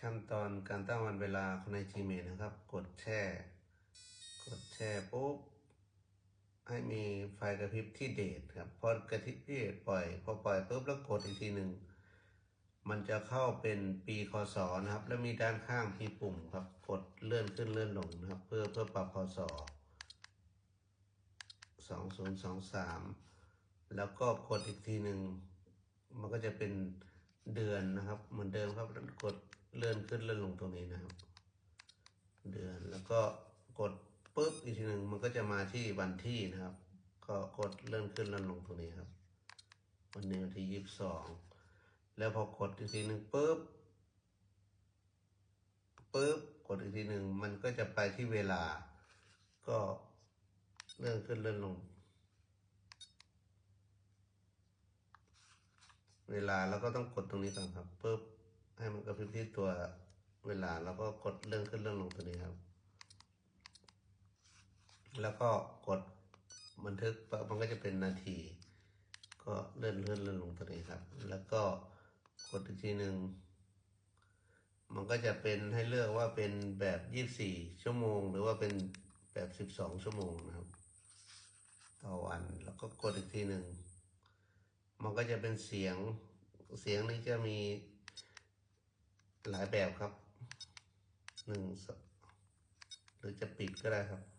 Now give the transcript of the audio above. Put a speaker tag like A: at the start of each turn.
A: ขั้นตอนการตั้งวันเวลาใน Gmail นะครับ กดแช่ กดแช่ปุ๊บ ให้มีไฟกระพริบที่เดทครับ พอกระพริบที่เดทปล่อย พอปล่อยปุ๊บแล้วกดอีกทีหนึ่ง มันจะเข้าเป็นปีคศนะครับ แล้วมีด้านข้างมีปุ่มครับ กดเลื่อนขึ้นเลื่อนลงนะครับ เพื่อเพื่อปรับพศสองศูนย์สองสามแล้วก็กดอีกทีหนึ่ง มันก็จะเป็นเดือนนะครับ เหมือนเดิมครับแล้วกด เลื่อนขึ้นเลื่อนลงตรงนี้นะครับ เดือนแล้วก็กดปุ๊บอีกทีหนึ่งมันก็จะมาที่วันที่นะครับ ก็กดเลื่อนขึ้นเลื่อนลงตรงนี้ครับ วันนี้วันที่ยี่สิบสองแล้วพอกดอีกทีหนึ่งปุ๊บปุ๊บกดอีกทีหนึ่งมันก็จะไปที่เวลา ก็เลื่อนขึ้นเลื่อนลง เวลาแล้วก็ต้องกดตรงนี้ก่อนครับปุ๊บ ให้มันกระพริบที่ตัวเวลาแล้วก็กดเลื่อนขึ้นเลื่อนลงตัวนี้ครับ แล้วก็กดบันทึกมันก็จะเป็นนาที ก็เลื่อนเลื่อนเลื่อนลงตัวนี้ครับ แล้วก็กดอีกทีหนึ่งมันก็จะเป็นให้เลือกว่าเป็นแบบยี่สี่ชั่วโมง หรือว่าเป็นแบบสิบสองชั่วโมงนะครับ ต่อวันแล้วก็กดอีกทีหนึ่งมันก็จะเป็นเสียงเสียงนี้จะมี หลายแบบครับหนึ่งสองหรือจะปิดก็ได้ครับ